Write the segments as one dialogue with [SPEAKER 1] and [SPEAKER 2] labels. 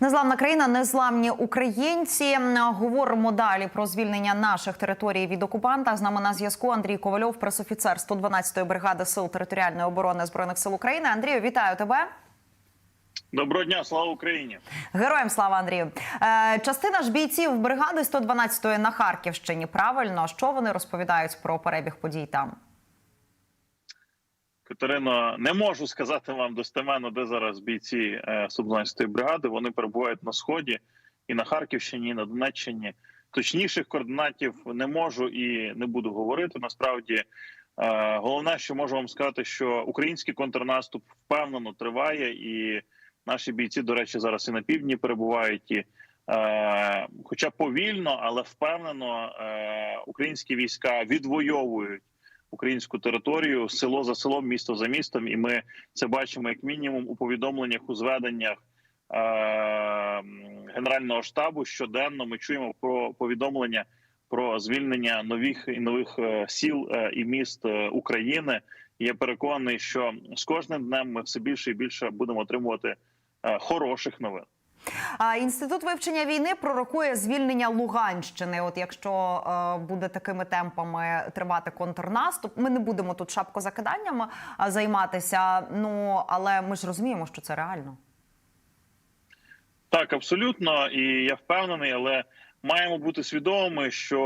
[SPEAKER 1] Незламна країна, незламні українці. Говоримо далі про звільнення наших територій від окупанта. З нами на зв'язку Андрій Ковальов, пресофіцер 112-ї бригади сил територіальної оборони збройних сил України. Андрію, вітаю тебе.
[SPEAKER 2] Доброго дня, слава Україні!
[SPEAKER 1] Героям слава Андрію. Е, частина ж бійців бригади 112-ї на Харківщині. Правильно, що вони розповідають про перебіг подій там?
[SPEAKER 2] Катерино, не можу сказати вам достеменно, де зараз бійці е, 112-ї бригади. Вони перебувають на сході і на Харківщині, і на Донеччині. Точніших координатів не можу і не буду говорити. Насправді, е, головне, що можу вам сказати, що український контрнаступ впевнено триває, і наші бійці, до речі, зараз і на півдні перебувають. І, е, хоча повільно, але впевнено, е, українські війська відвоюють українську територію село за селом, місто за містом, і ми це бачимо як мінімум у повідомленнях у зведеннях е- генерального штабу. Щоденно ми чуємо про повідомлення про звільнення нових і нових е, сіл е, і міст України. Я переконаний, що з кожним днем ми все більше і більше будемо отримувати хороших новин.
[SPEAKER 1] Інститут вивчення війни пророкує звільнення Луганщини. От якщо е, буде такими темпами тривати контрнаступ, ми не будемо тут шапкозакиданням займатися. Ну але ми ж розуміємо, що це реально.
[SPEAKER 2] Так, абсолютно, і я впевнений, але маємо бути свідомими, що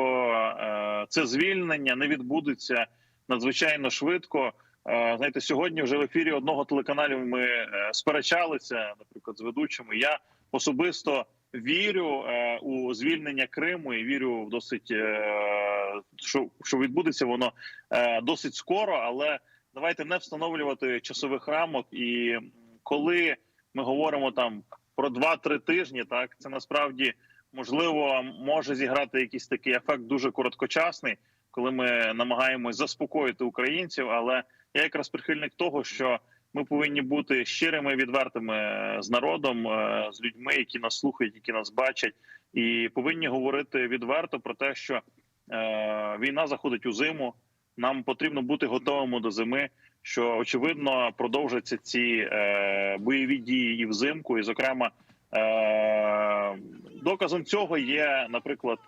[SPEAKER 2] е, це звільнення не відбудеться надзвичайно швидко. Е, знаєте, сьогодні вже в ефірі одного телеканалу ми е, сперечалися, наприклад, з ведучими. Я особисто вірю е, у звільнення Криму і вірю в досить е, що, що відбудеться воно е, досить скоро, але давайте не встановлювати часових рамок. І коли ми говоримо там про 2-3 тижні, так це насправді можливо може зіграти якийсь такий ефект дуже короткочасний, коли ми намагаємось заспокоїти українців. Але я якраз прихильник того, що ми повинні бути щирими, відвертими е, з народом, е, з людьми, які нас слухають, які нас бачать, і повинні говорити відверто про те, що е, війна заходить у зиму. Нам потрібно бути готовими до зими. Що очевидно продовжаться ці бойові дії і взимку, і зокрема доказом цього є, наприклад,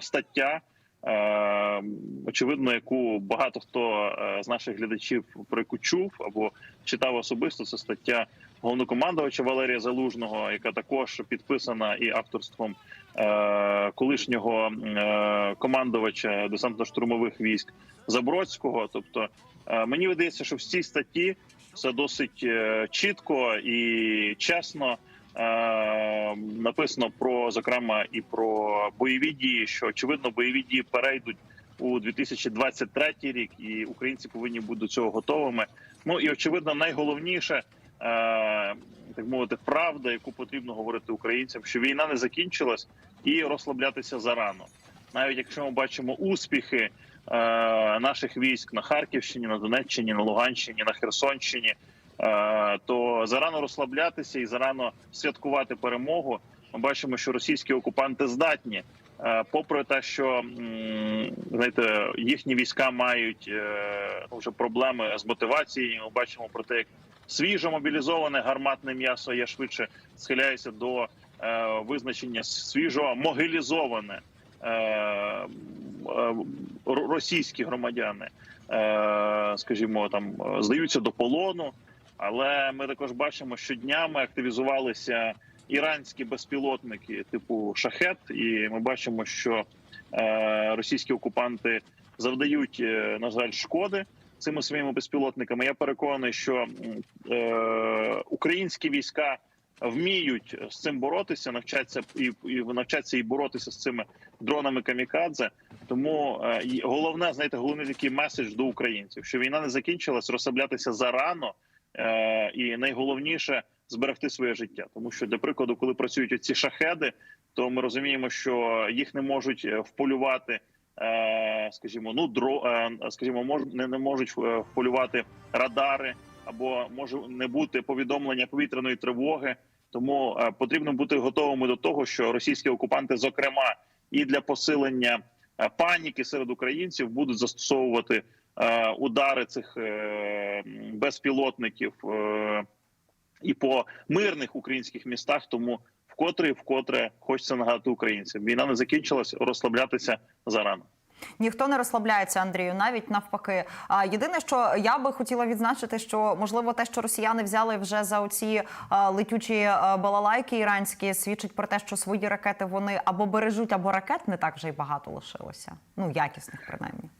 [SPEAKER 2] стаття. Е, очевидно, яку багато хто е, з наших глядачів про яку чув або читав особисто. Це стаття головнокомандувача Валерія Залужного, яка також підписана і авторством е, колишнього командувача десантно-штурмових військ Забродського. Тобто, мені видається, що в цій статті все досить чітко і чесно. Е, написано про зокрема і про бойові дії, що очевидно бойові дії перейдуть у 2023 рік, і українці повинні бути до цього готовими. Ну і очевидно, найголовніше е, так мовити, правда, яку потрібно говорити українцям, що війна не закінчилась і розслаблятися зарано. Навіть якщо ми бачимо успіхи е, наших військ на Харківщині, на Донеччині, на Луганщині, на Херсонщині. Е, то зарано розслаблятися і зарано святкувати перемогу. Ми бачимо, що російські окупанти здатні, е, попри те, що знаєте, їхні війська мають е, вже проблеми з мотивацією. Ми бачимо про те, як свіжо мобілізоване гарматне м'ясо. Я швидше схиляюся до визначення свіжо могилізоване російські громадяни, скажімо, там здаються до полону. Але ми також бачимо, що днями активізувалися іранські безпілотники типу шахет, і ми бачимо, що е, російські окупанти завдають, е, на жаль, шкоди цими своїми безпілотниками. Я переконаний, що е, українські війська вміють з цим боротися, навчаться і, і навчаться і боротися з цими дронами камікадзе. Тому е, головне, знаєте, головний такий меседж до українців, що війна не закінчилась, розслаблятися зарано. Е, і найголовніше зберегти своє життя, тому що для прикладу, коли працюють ці шахеди, то ми розуміємо, що їх не можуть е, вполювати, е, скажімо, ну дро, скажімо, мож не, не можуть вполювати радари, або може не бути повідомлення повітряної тривоги. Тому потрібно бути готовими до того, що російські окупанти, зокрема, і для посилення паніки серед українців будуть застосовувати. Удари цих безпілотників і по мирних українських містах, тому вкотре і вкотре хочеться нагадати українцям. Війна не закінчилась, розслаблятися зарано.
[SPEAKER 1] Ніхто не розслабляється, Андрію, навіть навпаки. А єдине, що я би хотіла відзначити, що можливо те, що росіяни взяли вже за оці летючі балалайки іранські, свідчить про те, що свої ракети вони або бережуть, або ракет не так вже й багато лишилося. Ну якісних принаймні.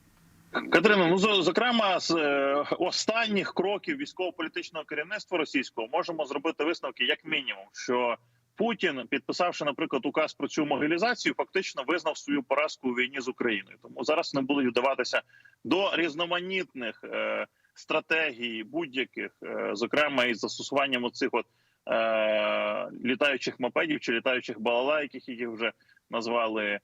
[SPEAKER 2] Катерина, ну зокрема, з е, останніх кроків військово-політичного керівництва російського можемо зробити висновки як мінімум, що Путін, підписавши, наприклад, указ про цю мобілізацію, фактично визнав свою поразку у війні з Україною. Тому зараз не будуть вдаватися до різноманітних е, стратегій, будь-яких, е, зокрема із застосуванням оцих от е, літаючих мопедів чи літаючих балалайк, яких їх вже назвали е,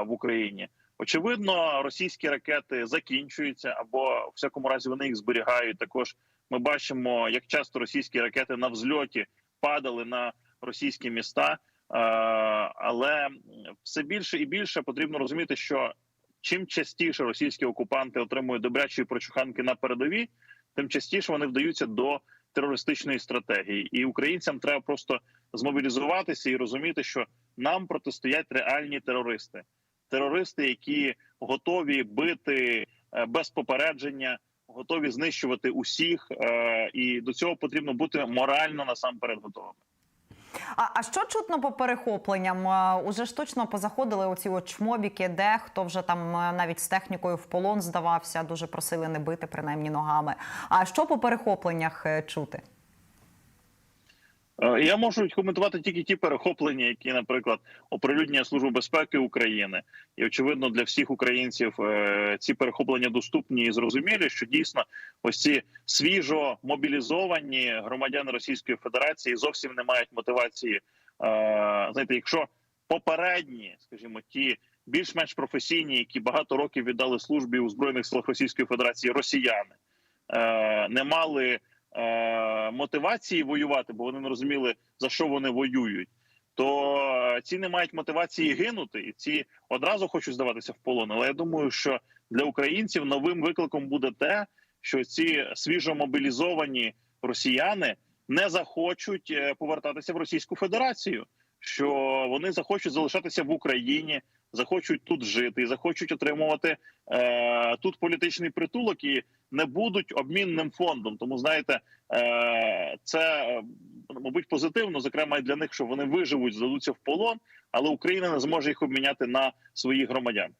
[SPEAKER 2] в Україні. Очевидно, російські ракети закінчуються або в всякому разі вони їх зберігають. Також ми бачимо, як часто російські ракети на взльоті падали на російські міста. Е, Але все більше і більше потрібно розуміти, що чим частіше російські окупанти отримують добрячі прочуханки на передовій, тим частіше вони вдаються до терористичної стратегії, і українцям треба просто змобілізуватися і розуміти, що нам протистоять реальні терористи терористи, які готові бити е, без попередження, готові знищувати усіх, е, і до цього потрібно бути морально насамперед готовими.
[SPEAKER 1] А, а що чутно по перехопленням? Уже ж точно позаходили оці от чмобіки, де хто вже там навіть з технікою в полон здавався, дуже просили не бити принаймні ногами. А що по перехопленнях е, чути?
[SPEAKER 2] Е, Я можу коментувати тільки ті перехоплення, які, наприклад, оприлюднення Служби безпеки України, і очевидно для всіх українців е, ці перехоплення доступні і зрозумілі, що дійсно ось ці свіжо мобілізовані громадяни Російської Федерації зовсім не мають мотивації. е, Знаєте, якщо попередні, скажімо, ті більш-менш професійні, які багато років віддали службі у збройних силах Російської Федерації, росіяни не мали е, мотивації воювати, бо вони не розуміли за що вони воюють. То е, ці не мають мотивації гинути, і ці одразу хочуть здаватися в полон. Але я думаю, що для українців новим викликом буде те, що ці свіжо мобілізовані росіяни не захочуть е, повертатися в Російську Федерацію, що вони захочуть залишатися в Україні, захочуть тут жити, і захочуть отримувати е, тут політичний притулок і не будуть обмінним фондом. Тому знаєте, е, це е, мабуть позитивно, зокрема і для них, що вони виживуть, здадуться в полон, але Україна не зможе їх обміняти на своїх громадян.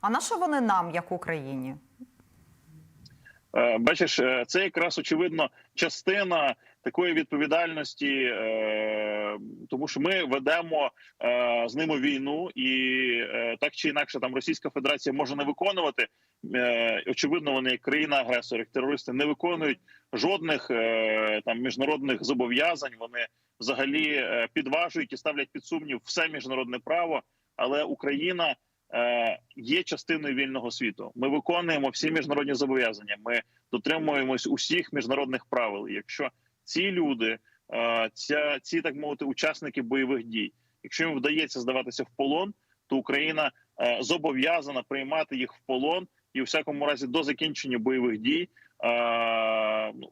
[SPEAKER 1] А на що вони нам, як Україні?
[SPEAKER 2] Е, Бачиш, е, це якраз очевидно частина такої відповідальності, е, тому що ми ведемо з ними війну, і так чи інакше, там Російська Федерація може не виконувати. Очевидно, вони як країна-агресор, як терористи не виконують жодних там міжнародних зобов'язань. Вони взагалі підважують і ставлять під сумнів все міжнародне право. Але Україна є частиною вільного світу. Ми виконуємо всі міжнародні зобов'язання. Ми дотримуємось усіх міжнародних правил. Якщо ці люди, е, ця ці так мовити, учасники бойових дій, якщо їм вдається здаватися в полон, то Україна е, зобов'язана приймати їх в полон і у всякому разі до закінчення бойових дій е,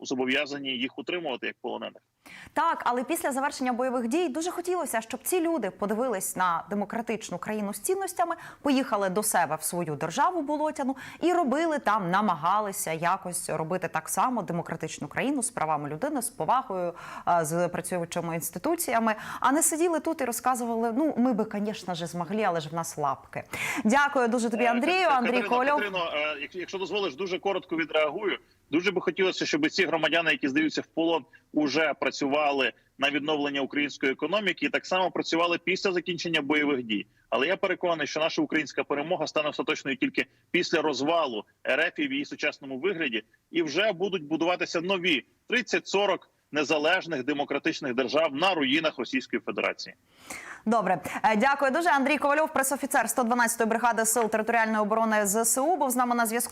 [SPEAKER 2] зобов'язані їх утримувати як полонених.
[SPEAKER 1] Так, але після завершення бойових дій дуже хотілося, щоб ці люди подивились на демократичну країну з цінностями, поїхали до себе в свою державу болотяну і робили там, намагалися якось робити так само демократичну країну з правами людини, з повагою, е, з працюючими інституціями, а не сиділи тут і розказували: ну ми би, звісно ж, змогли, але ж в нас лапки. Дякую дуже тобі,
[SPEAKER 2] Е,
[SPEAKER 1] Андрію.
[SPEAKER 2] Катерино,
[SPEAKER 1] Андрій Ковальов.
[SPEAKER 2] Катерино, е, якщо дозволиш, дуже коротко відреагую. Дуже би хотілося, щоб ці громадяни, які здаються в полон, уже працювали на відновлення української економіки і так само працювали після закінчення бойових дій. Але я переконаний, що наша українська перемога стане остаточною тільки після розвалу РФ в її сучасному вигляді, і вже будуть будуватися нові 30-40 незалежних демократичних держав на руїнах Російської Федерації.
[SPEAKER 1] Добре, Е, дякую дуже. Андрій Ковальов, пресофіцер 112-ї бригади сил територіальної оборони ЗСУ, був з нами на зв'язку.